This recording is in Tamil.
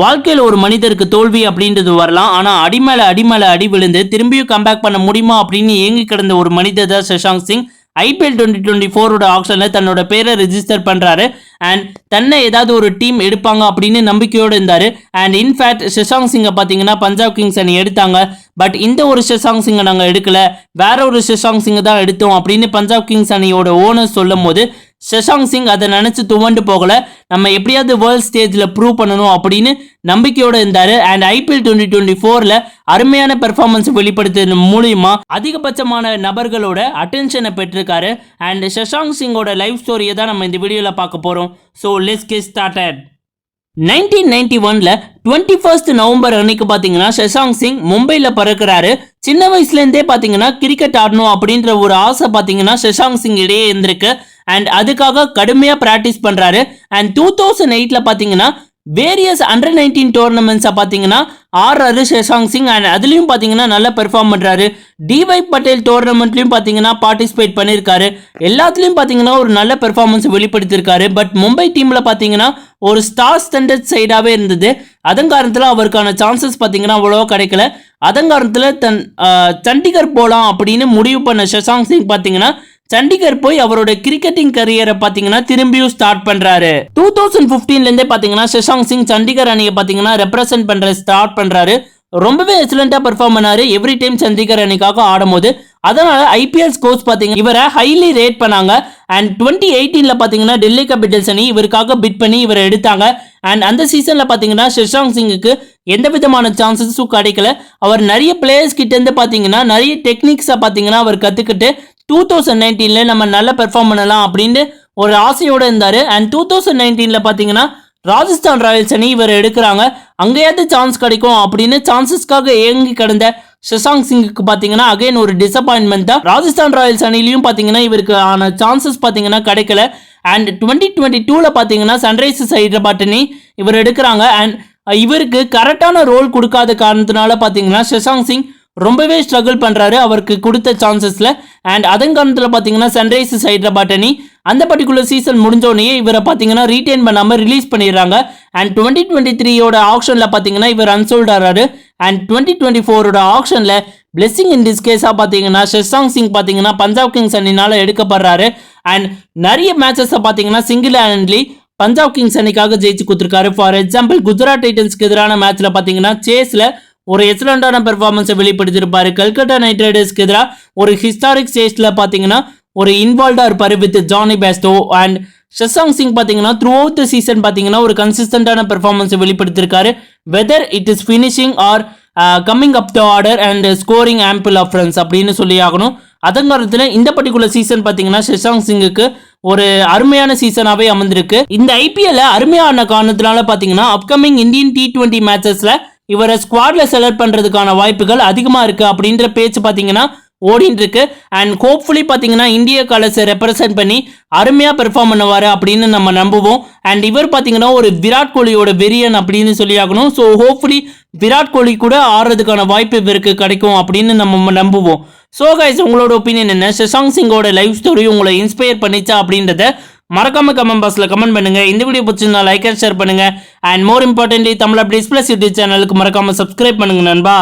வாழ்க்கையில் ஒரு மனிதருக்கு தோல்வி அப்படின்றது வரலாம். ஆனால் அடி அடிமேல அடி அடி விழுந்து திரும்பியும் கம்பேக் பண்ண முடியுமா அப்படின்னு ஏங்கி கிடந்த ஒரு மனிதர் தான் Shashank Singh. IPL twenty twenty ஃபோரோட ஆப்ஷனில் தன்னோட பேரை ரிஜிஸ்டர் பண்ணுறாரு அண்ட் தன்னை ஏதாவது ஒரு டீம் எடுப்பாங்க அப்படின்னு நம்பிக்கையோடு இருந்தார். அண்ட் இன்ஃபேக்ட் ஷஷாங் சிங்கை பார்த்தீங்கன்னா பஞ்சாப் கிங்ஸ் அணி எடுத்தாங்க. பட் இந்த ஒரு ஷஷாங் சிங்கை நாங்கள் எடுக்கல. வேற ஒரு ஷஷாங் சிங்கை தான் எடுத்தோம் அப்படின்னு பஞ்சாப் கிங்ஸ் அணியோட ஓனர் சொல்லும் போது ஷஷாங் சிங் அதை நினச்சி துவண்டு போகல. நம்ம எப்படியாவது வேர்ல்ட் ஸ்டேஜில் ப்ரூவ் பண்ணணும் அப்படின்னு நம்பிக்கையோடு இருந்தார். அண்ட் ஐபிஎல் டுவெண்ட்டி டுவெண்ட்டி ஃபோரில் அருமையான பெர்ஃபார்மன்ஸ் வெளிப்படுத்துறது மூலியமாக அதிகபட்சமான நபர்களோட அட்டென்ஷனை பெற்றிருக்காரு. அண்ட் ஷஷாங் சிங்கோட லைஃப் ஸ்டோரியை தான் நம்ம இந்த வீடியோவில் பார்க்க போகிறோம் so let's get started nineteen ninety ஒன்ல டுவெண்ட்டி ஃபர்ஸ்ட் நவம்பர் அன்னைக்கு பார்த்தீங்கன்னா ஷஷாங் சிங் மும்பையில் பிறக்கிறாரு. சின்ன வயசுலேருந்தே பார்த்தீங்கன்னா கிரிக்கெட் ஆடணும் அப்படின்ற ஒரு ஆசை பார்த்தீங்கன்னா ஷஷாங் சிங் இடையே இருந்திருக்கு. அண்ட் அதுக்காக கடுமையாக ப்ராக்டிஸ் பண்ணுறாரு அண்ட் டூ தௌசண்ட் எயிட்டில் பார்த்தீங்கன்னா வேரியஸ் அண்டர் நைன்டீன் டோர்னமெண்ட்ஸை பார்த்தீங்கன்னா ஆறாரு ஷெஷாங் சிங் அண்ட் அதுலேயும் பார்த்தீங்கன்னா நல்லா பெர்ஃபார்ம் பண்ணுறாரு டிஒய் பட்டேல் டோர்னமெண்ட்லையும் பார்த்தீங்கன்னா பார்ட்டிசிபேட் பண்ணியிருக்காரு எல்லாத்துலேயும் பார்த்தீங்கன்னா ஒரு நல்ல பெர்ஃபார்மன்ஸ் வெளிப்படுத்தியிருக்காரு பட் மும்பை டீமில் பார்த்தீங்கன்னா ஒரு ஸ்டார் ஸ்டாண்டர்ட் சைடாகவே இருந்தது. அதன் காரணத்தில் அவருக்கான சான்சஸ் பார்த்தீங்கன்னா அவ்வளோவா கிடைக்கல. அதன் காரணத்தில் தன் சண்டிகர் போகலாம் அப்படின்னு முடிவு பண்ண ஷெஷாங் சிங் பார்த்தீங்கன்னா சண்டிகர் போய் அவரோட கிரிக்கெட்டிங் கரியரை பார்த்தீங்கன்னா திரும்பியும் ஸ்டார்ட் பண்றாரு. டூ தௌசண்ட் ஃபிஃப்டீன்லேருந்தே பார்த்தீங்கன்னா ஷஷாங் சிங் சண்டிகர் அணியை பார்த்தீங்கன்னா ரெப்ரசென்ட் பண்ற ஸ்டார்ட் பண்றாரு. ரொம்பவே எக்ஸலண்டா பெர்ஃபார்ம் பண்ணாரு. எவ்ரி டைம் சண்டிகர் அணிக்காக ஆடும்போது. அதனால ஐபிஎல் ஸ்கோர்ஸ் பார்த்தீங்க இவரை ஹைலி ரேட் பண்ணாங்க. அண்ட் டுவெண்ட்டி எயிட்டீனில் பார்த்தீங்கன்னா டெல்லி கேபிட்டல்ஸ் அணி இவருக்காக பிட் பண்ணி இவரை எடுத்தாங்க. அண்ட் அந்த சீசனில் பார்த்தீங்கன்னா ஷஷாங் சிங்குக்கு எந்த விதமான சான்சஸும் கிடைக்கல. அவர் நிறைய பிளேயர்ஸ் கிட்ட இருந்து பார்த்தீங்கன்னா நிறைய டெக்னிக்ஸை பாத்தீங்கன்னா அவர் கற்றுக்கிட்டு டூ தௌசண்ட் நைன்டீனில் நம்ம நல்லா பெர்ஃபார்ம் பண்ணலாம் அப்படின்னு ஒரு ஆசையோடு இருந்தார். அண்ட் டூ தௌசண்ட் நைன்டீனில் பார்த்தீங்கன்னா ராஜஸ்தான் ராயல்ஸ் அணி இவர் எடுக்கிறாங்க. அங்கேயாவது சான்ஸ் கிடைக்கும் அப்படின்னு சான்சஸ்க்காக ஏங்கி கிடந்த சசாங் சிங்குக்கு பார்த்தீங்கன்னா அகைன் ஒரு டிசப்பாயின்மெண்ட் தான். ராஜஸ்தான் ராயல்ஸ் அணிலையும் பார்த்தீங்கன்னா இவருக்கு ஆன சான்சஸ் பார்த்தீங்கன்னா கிடைக்கல. அண்ட் டுவெண்ட்டி டுவெண்ட்டி டூவில் பார்த்தீங்கன்னா சன்ரைசர்ஸ் ஹைதராபாத் அணி இவர் எடுக்கிறாங்க. அண்ட் இவருக்கு கரெக்டான ரோல் கொடுக்காத காரணத்தினால பார்த்தீங்கன்னா சசாங் சிங் ரொம்பவே ஸ்ட்ரகிள் பண்ணுறாரு அவருக்கு கொடுத்த சான்சஸில் அண்ட் அதன் காரணத்தில் பார்த்தீங்கன்னா சன்ரைசர்ஸ் ஹைதராபாத் அணி அந்த பர்டிகுலர் சீசன் முடிஞ்சோடனே இவரை பார்த்தீங்கன்னா ரீட்டைன் பண்ணாமல் ரிலீஸ் பண்ணிடுறாங்க. அண்ட் டுவெண்ட்டி டுவெண்ட்டி த்ரீயோட ஆப்ஷனில் பார்த்தீங்கன்னா இவர் அன்சோல்ட் ஆறாரு. அண்ட் டுவெண்ட்டி டுவெண்ட்டி ஃபோரோட ஆப்ஷனில் பிளெஸிங் இன் டிஸ்கேஸாக பார்த்தீங்கன்னா ஷெஷாங் சிங் பார்த்தீங்கன்னா பஞ்சாப் கிங்ஸ் அணினால் எடுக்கப்படுறாரு. அண்ட் நிறைய மேட்சஸை பார்த்தீங்கன்னா சிங்கிள் ஹேண்ட்லி பஞ்சாப் கிங்ஸ் அணிக்காக ஜெயிச்சு கொடுத்துருக்காரு. ஃபார் எக்ஸாம்பிள் குஜராத் டைட்டன்ஸ்க்கு எதிரான மேட்ச்சில் பார்த்தீங்கன்னா சேஸில் ஒரு எக்ஸலண்டான பெர்ஃபார்மன்ஸை வெளிப்படுத்தியிருப்பாரு. கல்கட்டா நைட் ரைடர்ஸ்க்கு எதிராக ஒரு ஹிஸ்டாரிக் ஸ்டேஜில் பார்த்தீங்கன்னா ஒரு இன்வால்வ்டாக இருப்பார் with Johnny Bairstow and Shashank Singh பார்த்தீங்கன்னா த்ரூ அவுட் த சீசன் பார்த்தீங்கன்னா ஒரு கன்சிஸ்டண்டான பெர்ஃபார்மன்ஸை வெளிப்படுத்தியிருக்காரு. Whether it is finishing or coming up the order and scoring ample of runs அப்படின்னு சொல்லி ஆகணும். அதன் காரணத்தில் இந்த பர்டிகுலர் சீசன் பார்த்தீங்கன்னா ஷஷாங் சிங்குக்கு ஒரு அருமையான சீசனாகவே அமைந்திருக்கு. இந்த ஐபிஎல்ல அருமையான காரணத்தினால பார்த்தீங்கன்னா அப்கமிங் இந்தியன் டி ட்வெண்ட்டி மேட்சஸில் இவரை ஸ்குவாட்ல செலக்ட் பண்ணுறதுக்கான வாய்ப்புகள் அதிகமாக இருக்குது அப்படின்ற பேச்சு பார்த்தீங்கன்னா ஓடின்னு இருக்கு அண்ட் ஹோப்ஃபுல்லி பார்த்தீங்கன்னா இந்திய கலர்ஸை ரெப்ரசென்ட் பண்ணி அருமையாக பெர்ஃபார்ம் பண்ணுவார் அப்படின்னு நம்ம நம்புவோம். அண்ட் இவர் பார்த்தீங்கன்னா ஒரு விராட் கோலியோட வெரியன் அப்படின்னு சொல்லி ஆகணும். ஸோ ஹோப்ஃபுல்லி விராட் கோலி கூட ஆடுறதுக்கான வாய்ப்பு இவருக்கு கிடைக்கும் அப்படின்னு நம்ம நம்புவோம். ஸோ கைஸ் உங்களோட ஒப்பீனியன் என்ன? சசாங் சிங்கோட லைஃப் ஸ்டோரி உங்களை இன்ஸ்பயர் பண்ணிச்சா அப்படின்றத மறக்காம கமெண்ட் பாக்ஸில் கமெண்ட் பண்ணுங்க. இந்த வீடியோ பிடிச்சிருந்தா லைக் அண்ட் ஷேர் பண்ணுங்க. And more importantly Tamil updates plus YouTube சேனலுக்கு மறக்காம சப்ஸ்கிரைப் பண்ணுங்க நண்பா.